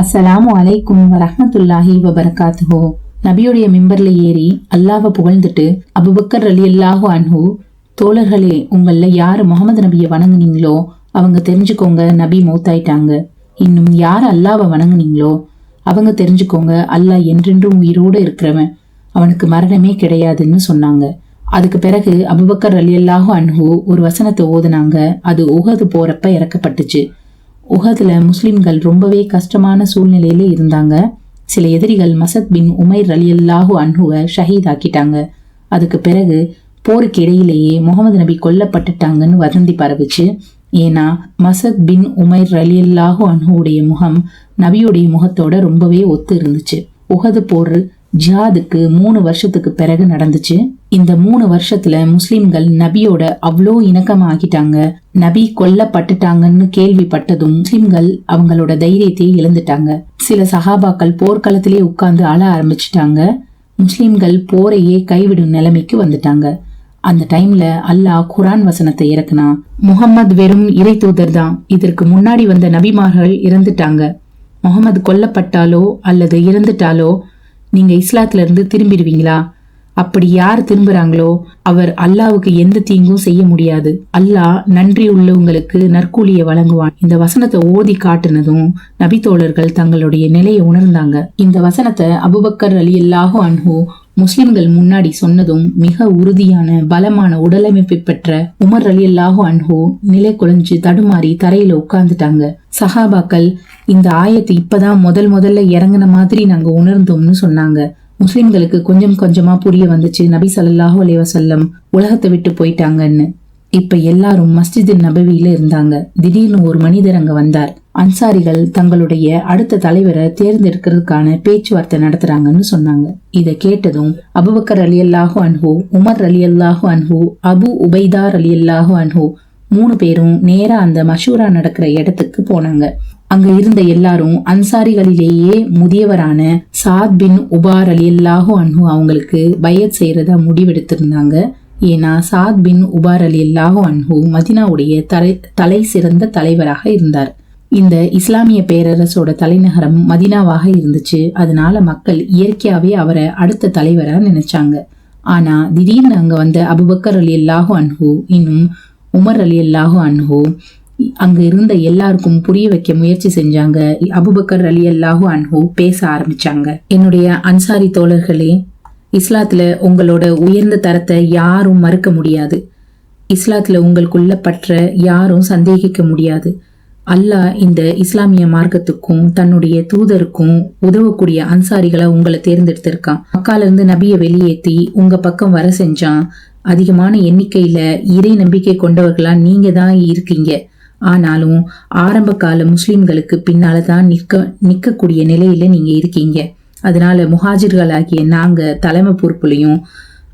அஸ்ஸலாமு அலைக்கும் வரஹ்மத்துல்லாஹி வபரகாத்துஹு. நபியுடைய மிம்பர்ல ஏறி அல்லாஹ புகழ்ந்துட்டு அபுபக்கர் அலி அல்லாஹு அன்ஹு தோழர்களே உங்கள யாரு முகமது நபியை வணங்குனீங்களோ அவங்க தெரிஞ்சுக்கோங்க நபி மௌத்தாயிட்டாங்க. இன்னும் யார் அல்லாவை வணங்குனீங்களோ அவங்க தெரிஞ்சுக்கோங்க அல்லாஹ் என்றென்றும் உயிரோடு இருக்கிறவன். அவனுக்கு மரணமே கிடையாதுன்னு சொன்னாங்க. அதுக்கு பிறகு அபுபக்கர் அலி அல்லாஹு அன்ஹு ஒரு வசனத்தை ஓதுனாங்க. அது உகது போறப்ப இறக்கப்பட்டுச்சு. உஹதுல முஸ்லிம்கள் ரொம்பவே கஷ்டமான சூழ்நிலையில இருந்தாங்க. சில எதிரிகள் மசத் பின் உமைர் ரலியல்லாஹு அன்ஹுவை ஷஹீத் ஆக்கிட்டாங்க. அதுக்கு பிறகு போருக்கு இடையிலேயே முகமது நபி கொல்லப்பட்டுட்டாங்கன்னு வதந்தி பரவுச்சு. ஏன்னா மசத் பின் உமைர் ரலியல்லாஹு அன்ஹுவுடைய முகம் நபியுடைய முகத்தோட ரொம்பவே ஒத்து இருந்துச்சு. உஹது போர் ஜாதுக்கு மூணு வருஷத்துக்கு பிறகு நடந்துச்சு. இந்த மூணு வருஷத்துல முஸ்லிம்கள் நபியோட அவ்வளோ இணக்கமாகிட்டாங்க. நபி கொல்லப்பட்டுட்டாங்கன்னு கேள்விப்பட்டதும் முஸ்லிம்கள் அவங்களோட தைரியத்தை இழந்துட்டாங்க. சில சகாபாக்கள் போர்க்களத்திலே உட்கார்ந்து அழ ஆரம்பிச்சிட்டாங்க. முஸ்லிம்கள் போரையே கைவிடும் நிலைமைக்கு வந்துட்டாங்க. அந்த டைம்ல அல்லாஹ் குரான் வசனத்தை இறக்குனா முகம்மது வெறும் இறை தூதர் தான். இதற்கு முன்னாடி வந்த நபிமார்கள் இறந்துட்டாங்க. முகமது கொல்லப்பட்டாலோ அல்லது இறந்துட்டாலோ நீங்க இஸ்லாத்துல இருந்து திரும்பிடுவீங்களா? அப்படி யார் திரும்புறாங்களோ அவர் அல்லாவுக்கு எந்த தீங்கும் செய்ய முடியாது. அல்லாஹ் நன்றி உள்ளவங்களுக்கு நற்கூலியை வழங்குவான். இந்த வசனத்தை ஓதி காட்டுனதும் நபி தோழர்கள் தங்களுடைய நிலையை உணர்ந்தாங்க. இந்த வசனத்தை அபுபக்கர் அலி அல்லாஹு அன்ஹூ முஸ்லிம்கள் முன்னாடி சொன்னதும் மிக உறுதியான பலமான உடலமைப்பு பெற்ற உமர் அலி அல்லாஹு அன்ஹூ நிலை குலைஞ்சு தடுமாறி தரையில உட்கார்ந்துட்டாங்க. சஹாபாக்கள் இந்த ஆயத்து இப்பதான் முதல் முதல்ல இறங்குன மாதிரி நாங்க உணர்ந்தோம்னு சொன்னாங்க. முஸ்லிம்களுக்கு கொஞ்சம் கொஞ்சமா புரிய வந்துச்சு. நபி ஸல்லல்லாஹு அலைஹி உலகத்தை விட்டு போயிட்டாங்கன்னு. இப்ப எல்லாரும் மஸ்ஜிதின் நபவியில இருந்தாங்க. திடீர்னு ஒரு மனிதர் அங்க வந்தார். அன்சாரிகள் தங்களுடைய அடுத்த தலைவரை தேர்ந்தெடுக்கிறதுக்கான பேச்சுவார்த்தை நடத்துறாங்கன்னு சொன்னாங்க. இதை கேட்டதும் அபுபக்கர் அலி அல்லாஹு அன்ஹு உமர் அலி அல்லாஹு அன்ஹு அபு உபைதார் அலி அல்லாஹு அன்ஹு மூணு பேரும் நேரா அந்த மஷூரா நடக்கிற இடத்துக்கு போனாங்க. அங்கு இருந்த எல்லாரும் அன்சாரிகளிலேயே முதியவரான சாத் பின் உபார் அலி அல்லாஹு அன்ஹு அவங்களுக்கு பயத் செய்கிறதா முடிவெடுத்திருந்தாங்க. ஏன்னா சாத் பின் உபார் அலி அல்லாஹு அன்ஹு மதினாவுடைய தலை தலை சிறந்த தலைவராக இருந்தார். இந்த இஸ்லாமிய பேரரசோட தலைநகரம் மதினாவாக இருந்துச்சு. அதனால மக்கள் இயற்கையாகவே அவரை அடுத்த தலைவராக நினைச்சாங்க. ஆனா திடீர்னு அங்க வந்த அபுபக்கர் அலி அல்லாஹு அன்ஹு இன்னும் உமர் அலி அல்லாஹு அன்ஹு அங்கே இருந்த எல்லாருக்கும் புரிய வைக்க முயற்சி செஞ்சாங்க. அபுபக்கர் அலி அல்லாஹு அன்ஹு பேச ஆரம்பிச்சாங்க. என்னுடைய அன்சாரி தோழர்களே இஸ்லாத்துல உங்களோட உயர்ந்த தரத்தை யாரும் மறுக்க முடியாது. இஸ்லாத்துல உங்களுக்குள்ள பற்ற யாரும் சந்தேகிக்க முடியாது. அல்லாஹ் இந்த இஸ்லாமிய மார்க்கத்துக்கும் தன்னுடைய தூதருக்கும் உதவக்கூடிய அன்சாரிகளை உங்களை தேர்ந்தெடுத்திருக்கான். மக்காலிருந்து நபியை வெளியேற்றி உங்க பக்கம் வர செஞ்சான். அதிகமான எண்ணிக்கையில இறை நம்பிக்கை கொண்டவர்களா நீங்க தான் இருக்கீங்க. ஆனாலும் ஆரம்ப கால முஸ்லிம்களுக்கு பின்னால தான் நிற்க நிற்கக்கூடிய நிலையில நீங்க இருக்கீங்க. அதனால முஹாஜிர்களாகிய நாங்க தலைமை பொறுப்புலையும்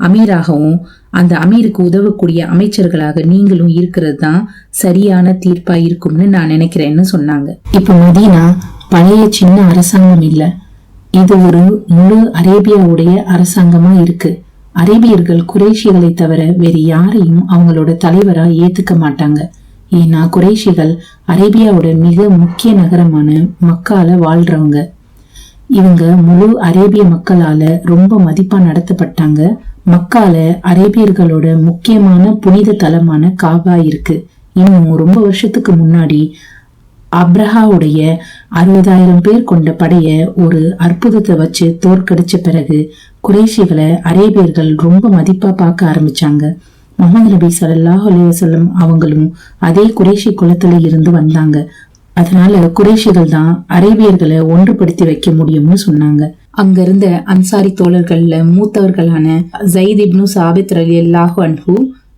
அமீராகவும் அந்த அமீருக்கு உதவக்கூடிய அமைச்சர்களாக நீங்களும் இருக்கிறது தான் சரியான தீர்ப்பா இருக்கும்னு நான் நினைக்கிறேன்னு சொன்னாங்க. இப்போ மதீனா பழைய சின்ன அரசாங்கம் இல்லை. இது ஒரு முழு அரேபியாவுடைய அரசாங்கமா இருக்கு. அரேபியர்கள் குரேஷியர்களை தவிர வேறு யாரையும் அவங்களோட தலைவரா ஏத்துக்க மாட்டாங்க. ஏன்னா குறைஷிகள் அரேபியாவோட மிக முக்கிய நகரமான மக்கால வாழ்றவங்க. இவங்க முழு அரேபிய மக்களால ரொம்ப மதிப்பா நடத்தப்பட்டாங்க. மக்கால அரேபியர்களோட முக்கியமான புனித தலமான காபா இருக்கு. இன்னும் ரொம்ப வருஷத்துக்கு முன்னாடி அப்ரஹாவுடைய அறுபதாயிரம் பேர் கொண்ட படைய ஒரு அற்புதத்தை வச்சு தோற்கடிச்ச பிறகு குறைஷிகளை அரேபியர்கள் ரொம்ப மதிப்பா பார்க்க ஆரம்பிச்சாங்க. முகமது நபி சல்லாஹ் அலைவசல்லம் அவங்களும் அதே குறைஷி குலத்துல இருந்து வந்தாங்க. அதனால குறைஷிகள் தான் அரேபியர்களை ஒன்றுபடுத்தி வைக்க முடியும்னு சொன்னாங்க. அங்க இருந்த அன்சாரி தோழர்கள்ல மூத்தவர்களான ஜயித் இப்னு சாபித் அலி அல்லாஹு அன்ஹு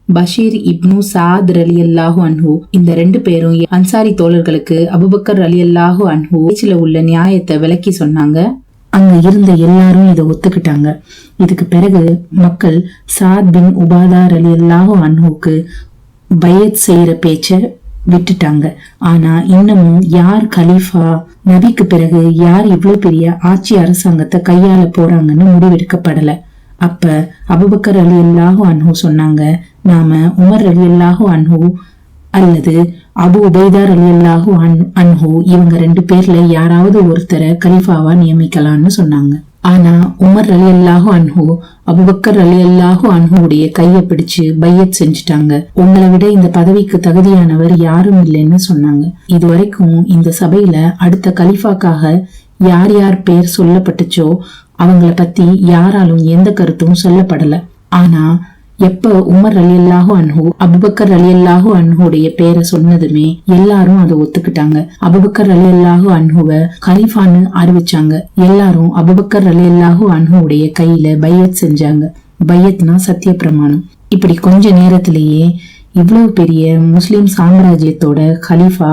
பஷீர் இப்னு சாத் அலி அல்லாஹு அன்ஹு இந்த ரெண்டு பேரும் அன்சாரி தோழர்களுக்கு அபுபக்கர் அலி அல்லாஹு அன்ஹு பேச்சில் உள்ள நியாயத்தை விளக்கி சொன்னாங்க. அங்க இருந்த எல்லாரும் இதை ஒத்துக்கிட்டாங்க. இதுக்கு பிறகு மக்கள் சாத் பின் உபாதார் அலி அல்லாஹோ அன்ஹுக்கு பயத் செய்யற பேச்ச விட்டுட்டாங்க. ஆனா இன்னமும் யார் கலீஃபா நபிக்கு பிறகு யார் இவ்வளவு பெரிய ஆட்சி அரசாங்கத்தை கையாள போறாங்கன்னு முடிவெடுக்கப்படல. அப்ப அபுபக்கர் அலி அல்லாஹோ அன்ஹு சொன்னாங்க நாம உமர் அலி அல்லாஹோ அன்ஹூ அல்லது அபு உபைதார் அலி அல்லாஹு அன்ஹோ இவங்க ரெண்டு பேர்ல யாராவது ஒருத்தரை கலீஃபாவா நியமிக்கலாம்னு சொன்னாங்க. ஆனா உமர் அலி அல்லாஹு அன்ஹோ அபுபக்கர் அலி அல்லாஹு அன்ஹோடைய கையை பிடிச்சு பையத் செஞ்சுட்டாங்க. உங்களை விட இந்த பதவிக்கு தகுதியானவர் யாரும் இல்லைன்னு சொன்னாங்க. இதுவரைக்கும் இந்த சபையில அடுத்த கலிஃபாக்காக யார் யார் பேர் சொல்லப்பட்டுச்சோ அவங்கள பத்தி யாராலும் எந்த கருத்தும் சொல்லப்படல. ஆனா எப்ப உமர் அலி அல்லாஹு அன்ஹு அபுபக்கர் அலி அல்லாஹு அன்ஹுடைய பேரை சொன்னதுமே எல்லாரும் அதை ஒத்துக்கிட்டாங்க. அபுபக்கர் அலி அல்லாஹு அன்ஹுவ கலீஃபான்னு அறிவிச்சாங்க. எல்லாரும் அபுபக்கர் அலி அல்லாஹு அன்ஹுடைய கையில பையத் செஞ்சாங்க. பையத்னா சத்திய பிரமாணம் இப்படி கொஞ்ச நேரத்திலேயே இவ்வளவு பெரிய முஸ்லிம் சாம்ராஜ்யத்தோட கலீஃபா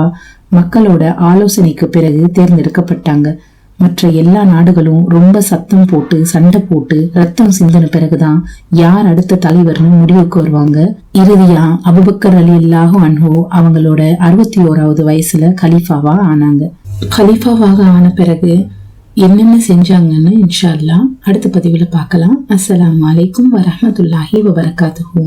மக்களோட ஆலோசனைக்கு பிறகு தேர்ந்தெடுக்கப்பட்டாங்க. மற்ற எல்லா நாடுகளும் ரொம்ப சத்தம் போட்டு சண்டை போட்டு ரத்தம் சிந்தின பிறகுதான் யார் அடுத்த தலைவர்னு முடிவுக்கு வருவாங்க. இறுதியா அபுபக்கர் அலி அல்லாஹும் அன்ஹோ அவங்களோட அறுபத்தி ஓராவது வயசுல கலீஃபாவா ஆனாங்க. கலீஃபாவாக ஆன பிறகு என்னென்ன செஞ்சாங்கன்னு இன்ஷா அல்லா அடுத்த பதிவுல பார்க்கலாம். அஸ்லாம் அலைக்கும் வரமத்துல்லாஹி வபரகாத்துஹூ.